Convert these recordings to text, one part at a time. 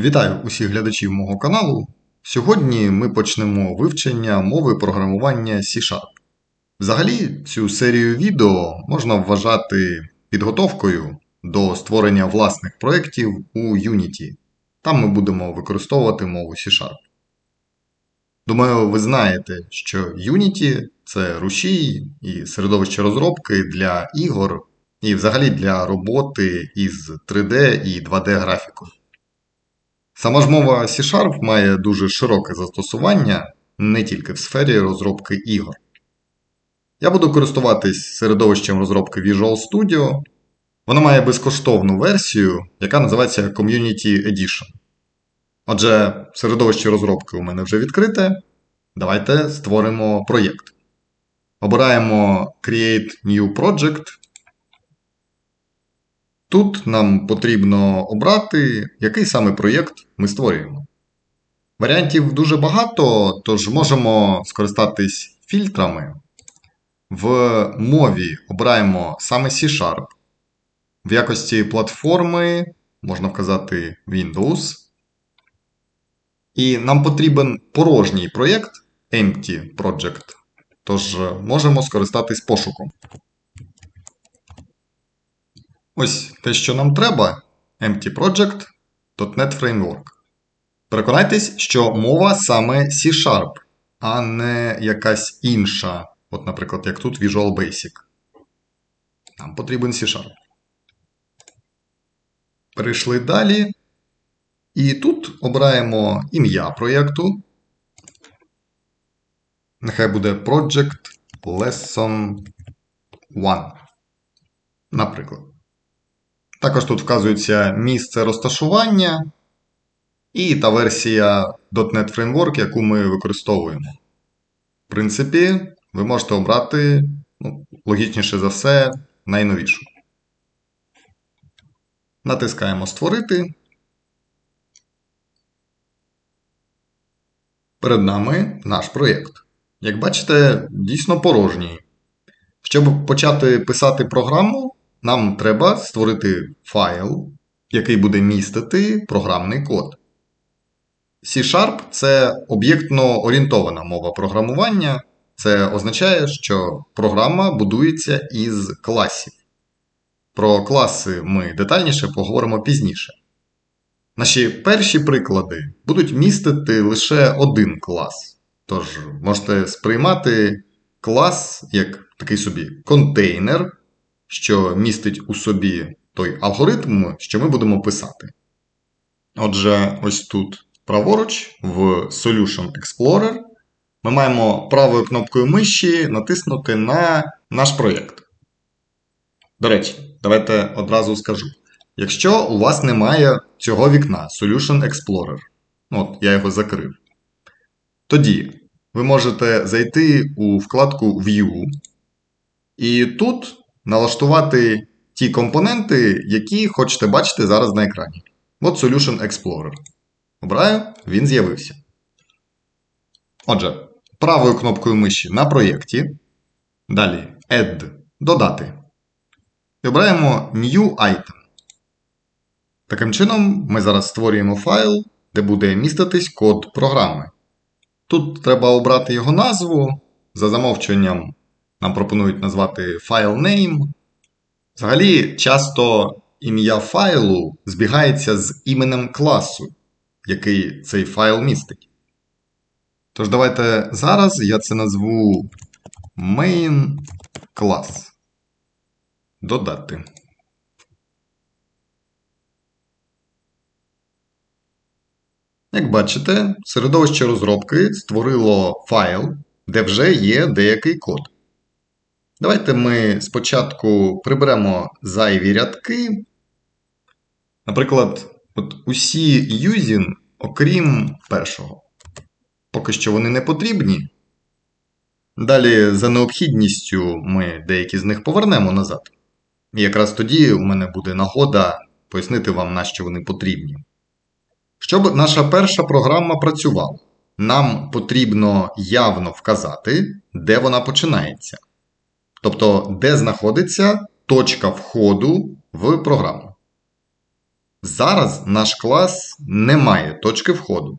Вітаю усіх глядачів мого каналу. Сьогодні ми почнемо вивчення мови програмування C-Sharp. Взагалі, цю серію відео можна вважати підготовкою до створення власних проєктів у Unity. Там ми будемо використовувати мову C-Sharp. Думаю, ви знаєте, що Unity це рушій і середовище розробки для ігор і взагалі для роботи із 3D і 2D графікою. Сама ж мова C-Sharp має дуже широке застосування не тільки в сфері розробки ігор. Я буду користуватись середовищем розробки Visual Studio. Воно має безкоштовну версію, яка називається Community Edition. Отже, середовище розробки у мене вже відкрите. Давайте створимо проєкт. Обираємо Create New Project. Тут нам потрібно обрати, який саме проєкт ми створюємо. Варіантів дуже багато, тож можемо скористатись фільтрами. В мові обираємо саме C-Sharp. В якості платформи можна вказати Windows. І нам потрібен порожній проєкт Empty Project. Тож можемо скористатись пошуком. Ось те, що нам треба: Empty Project, Framework. Переконайтесь, що мова саме C-Sharp, а не якась інша. От, наприклад, як тут Visual Basic. Нам потрібен C-Sharp. Перейшли далі. І тут обираємо ім'я проєкту. Нехай буде Project Lesson 1. Наприклад. Також тут вказується місце розташування і та версія .NET Framework, яку ми використовуємо. В принципі, ви можете обрати, ну, логічніше за все, найновішу. Натискаємо Створити. Перед нами наш проєкт. Як бачите, дійсно порожній. Щоб почати писати програму, нам треба створити файл, який буде містити програмний код. C-Sharp це об'єктно орієнтована мова програмування. Це означає, що програма будується із класів. Про класи ми детальніше поговоримо пізніше. Наші перші приклади будуть містити лише один клас. Тож можете сприймати клас як такий собі контейнер, що містить у собі той алгоритм, що ми будемо писати. Отже, ось тут праворуч в Solution Explorer ми маємо правою кнопкою миші натиснути на наш проєкт. До речі, давайте одразу скажу. Якщо у вас немає цього вікна Solution Explorer, от я його закрив, тоді ви можете зайти у вкладку View, і тут налаштувати ті компоненти, які хочете бачити зараз на екрані. От Solution Explorer. Обираю, він з'явився. Отже, правою кнопкою миші на проєкті. Далі Add додати. І обираємо New Item. Таким чином, ми зараз створюємо файл, де буде міститись код програми. Тут треба обрати його назву. За замовчуванням нам пропонують назвати файл name. Взагалі, часто ім'я файлу збігається з іменем класу, який цей файл містить. Тож, давайте зараз я це назву main class. Додати. Як бачите, середовище розробки створило файл, де вже є деякий код. Давайте ми спочатку приберемо зайві рядки. Наприклад, от усі юзін, окрім першого. Поки що вони не потрібні. Далі, за необхідністю, ми деякі з них повернемо назад. І якраз тоді у мене буде нагода пояснити вам, на що вони потрібні. Щоб наша перша програма працювала, нам потрібно явно вказати, де вона починається. Тобто, де знаходиться точка входу в програму. Зараз наш клас не має точки входу.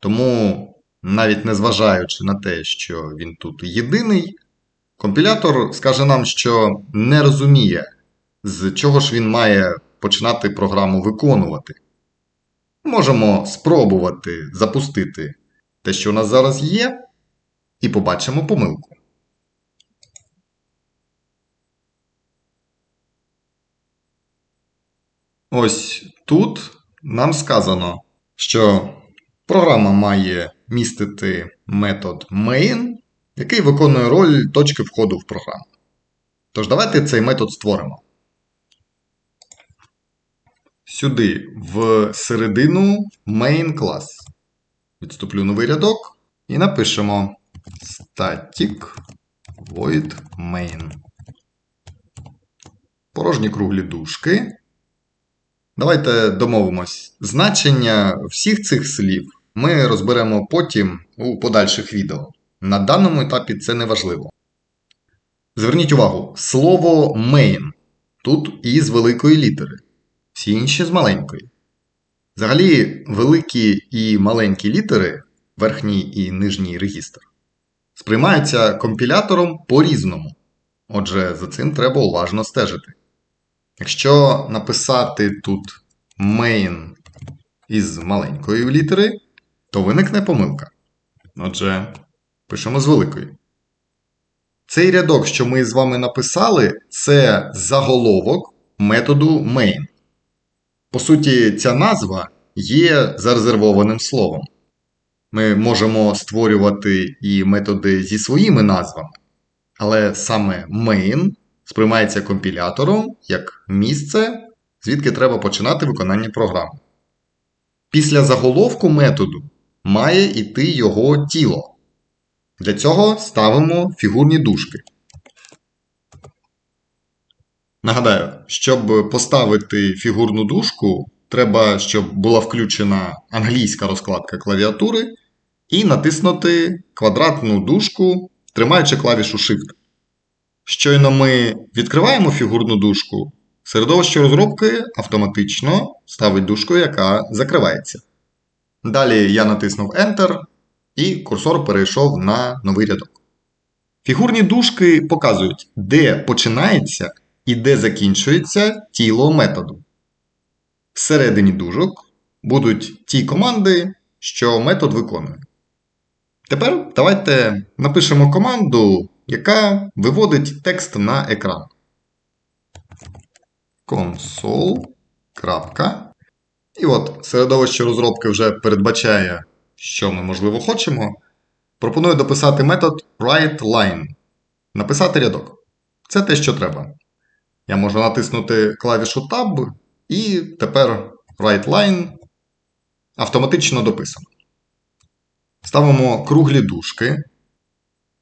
Тому, навіть незважаючи на те, що він тут єдиний, компілятор скаже нам, що не розуміє, з чого ж він має починати програму виконувати. Можемо спробувати запустити те, що у нас зараз є, і побачимо помилку. Ось тут нам сказано, що програма має містити метод main, який виконує роль точки входу в програму. Тож давайте цей метод створимо. Сюди, в середину main клас. Відступлю новий рядок і напишемо static void main. Порожні круглі дужки. Давайте домовимось. Значення всіх цих слів ми розберемо потім у подальших відео. На даному етапі це не важливо. Зверніть увагу, слово main тут і з великої літери, всі інші з маленької. Взагалі, великі і маленькі літери, верхній і нижній регістр, сприймаються компілятором по-різному. Отже, за цим треба уважно стежити. Якщо написати тут main із маленької літери, то виникне помилка. Отже, пишемо з великої. Цей рядок, що ми з вами написали, це заголовок методу main. По суті, ця назва є зарезервованим словом. Ми можемо створювати і методи зі своїми назвами, але саме main сприймається компілятором як місце, звідки треба починати виконання програми. Після заголовку методу має йти його тіло. Для цього ставимо фігурні дужки. Нагадаю, щоб поставити фігурну дужку, треба, щоб була включена англійська розкладка клавіатури, і натиснути квадратну дужку, тримаючи клавішу Shift. Щойно ми відкриваємо фігурну дужку, середовище розробки автоматично ставить дужку, яка закривається. Далі я натиснув Enter, і курсор перейшов на новий рядок. Фігурні дужки показують, де починається і де закінчується тіло методу. Всередині дужок будуть ті команди, що метод виконує. Тепер давайте напишемо команду, яка виводить текст на екран. Console. І от середовище розробки вже передбачає, що ми, можливо, хочемо. Пропоную дописати метод WriteLine. Написати рядок. Це те, що треба. Я можу натиснути клавішу Tab, і тепер WriteLine автоматично дописано. Ставимо круглі дужки,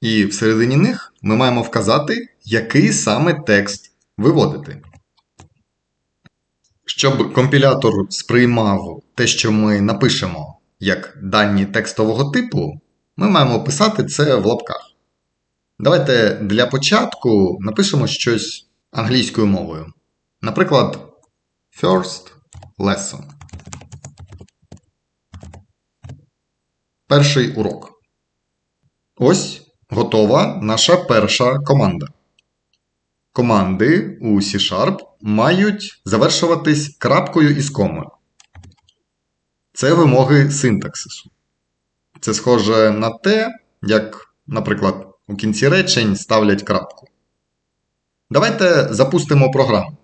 і всередині них ми маємо вказати, який саме текст виводити. Щоб компілятор сприймав те, що ми напишемо як дані текстового типу, ми маємо писати це в лапках. Давайте для початку напишемо щось англійською мовою. Наприклад, First lesson. Перший урок. Ось готова наша перша команда. Команди у C-Sharp мають завершуватись крапкою із комою. Це вимоги синтаксису. Це схоже на те, як, наприклад, у кінці речень ставлять крапку. Давайте запустимо програму.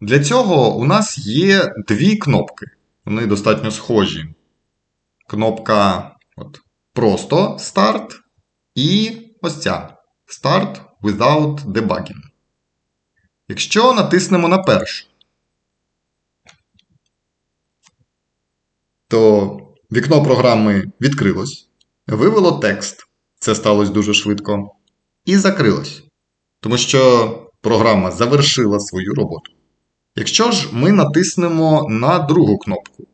Для цього у нас є дві кнопки. Вони достатньо схожі. Кнопка от, просто Start і ось ця Start without debugging. Якщо натиснемо на першу, то вікно програми відкрилось, вивело текст, це сталося дуже швидко, і закрилось. Тому що програма завершила свою роботу. Якщо ж ми натиснемо на другу кнопку,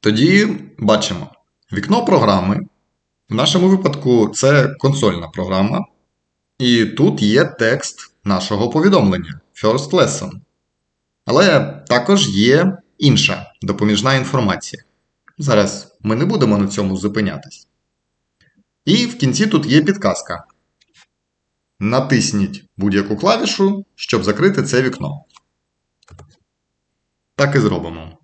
тоді бачимо вікно програми. В нашому випадку це консольна програма. І тут є текст нашого повідомлення First Lesson. Але також є інша допоміжна інформація. Зараз ми не будемо на цьому зупинятись. І в кінці тут є підказка. Натисніть будь-яку клавішу, щоб закрити це вікно. Так і зробимо.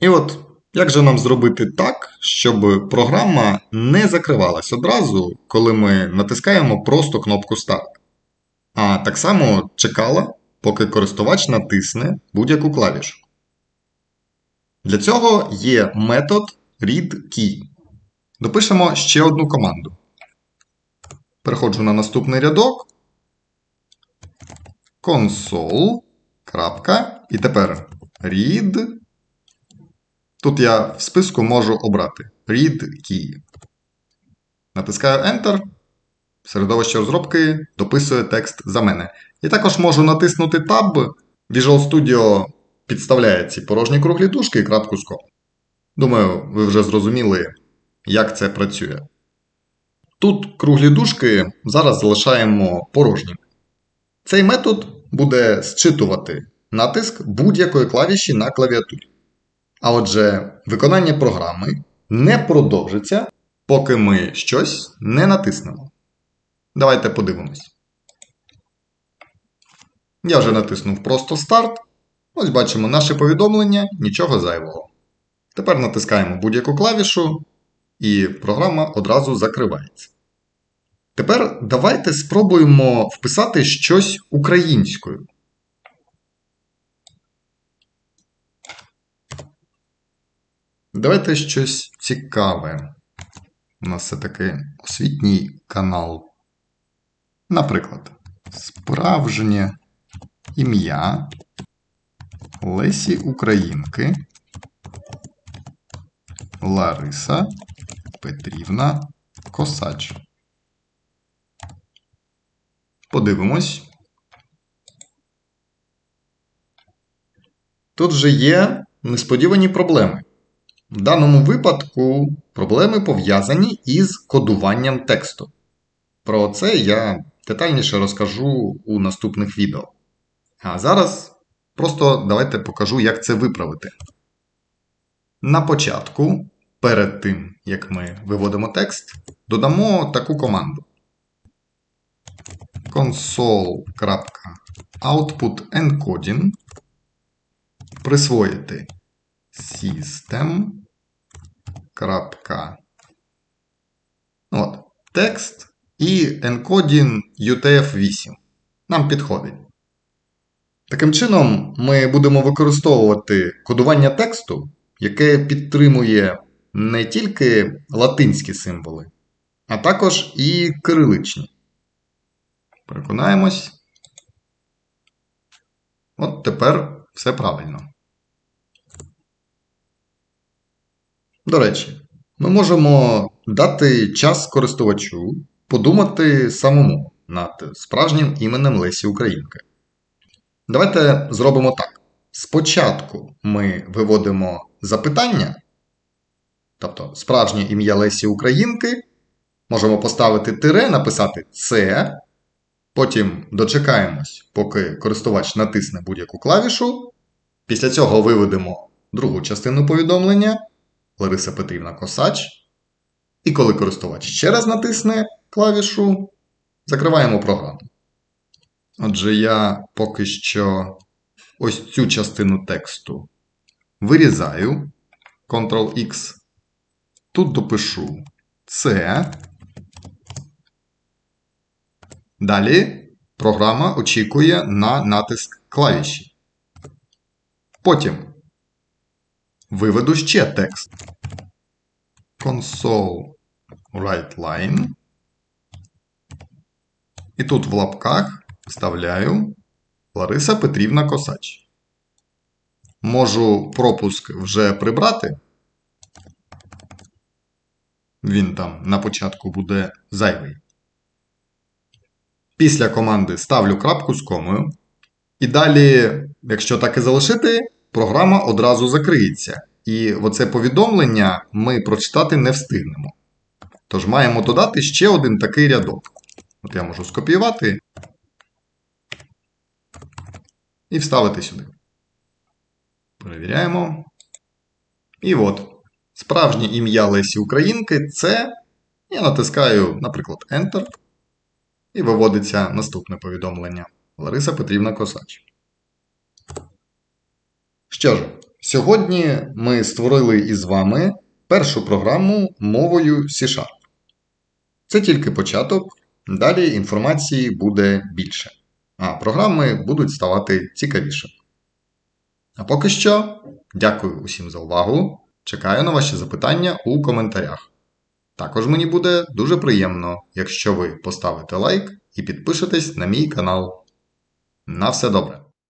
І от, як же нам зробити так, щоб програма не закривалась одразу, коли ми натискаємо просто кнопку Старт, а так само чекала, поки користувач натисне будь-яку клавішу. Для цього є метод readKey. Допишемо ще одну команду. Переходжу на наступний рядок. Console. І тепер read. Тут я в списку можу обрати key. Натискаю Enter. Середовище розробки дописує текст за мене. І також можу натиснути Tab. Visual Studio підставляє ці порожні круглі дужки і кратку скобку. Думаю, ви вже зрозуміли, як це працює. Тут круглі дужки зараз залишаємо порожніми. Цей метод буде зчитувати натиск будь-якої клавіші на клавіатурі. А отже, виконання програми не продовжиться, поки ми щось не натиснемо. Давайте подивимось. Я вже натиснув просто старт. Ось бачимо наше повідомлення, нічого зайвого. Тепер натискаємо будь-яку клавішу, і програма одразу закривається. Тепер давайте спробуємо вписати щось українською. Давайте щось цікаве. У нас все-таки освітній канал. Наприклад, справжнє ім'я Лесі Українки Лариса Петрівна Косач. Подивимось. Тут же є несподівані проблеми. В даному випадку проблеми пов'язані із кодуванням тексту. Про це я детальніше розкажу у наступних відео. А зараз просто давайте покажу, як це виправити. На початку, перед тим, як ми виводимо текст, додамо таку команду. console.output encoding присвоїти system. От, текст і encoding UTF-8. Нам підходить. Таким чином, ми будемо використовувати кодування тексту, яке підтримує не тільки латинські символи, а також і кириличні. Переконаємось. От тепер все правильно. До речі, ми можемо дати час користувачу подумати самому над справжнім іменем Лесі Українки. Давайте зробимо так. Спочатку ми виводимо запитання, тобто справжнє ім'я Лесі Українки. Можемо поставити тире, написати це. Потім дочекаємось, поки користувач натисне будь-яку клавішу. Після цього виведемо другу частину повідомлення. Лариса Петрівна Косач. І коли користувач ще раз натисне клавішу, закриваємо програму. Отже, я поки що ось цю частину тексту вирізаю Ctrl-X. Тут допишу це. Далі програма очікує на натиск клавіші. Потім Виведу ще текст. Console WriteLine. І тут в лапках вставляю Лариса Петрівна Косач. Можу пропуск вже прибрати. Він там на початку буде зайвий. Після команди ставлю крапку з комою. І далі, якщо так і залишити, програма одразу закриється. І оце повідомлення ми прочитати не встигнемо. Тож маємо додати ще один такий рядок. От я можу скопіювати. і вставити сюди. Перевіряємо. І от. Справжнє ім'я Лесі Українки це. Я натискаю, наприклад, Enter. І виводиться наступне повідомлення. Лариса Петрівна Косач. Що ж, сьогодні ми створили із вами першу програму мовою C-Sharp. Це тільки початок, далі інформації буде більше, а програми будуть ставати цікавіше. А поки що, дякую усім за увагу. Чекаю на ваші запитання у коментарях. Також мені буде дуже приємно, якщо ви поставите лайк і підпишетесь на мій канал. На все добре!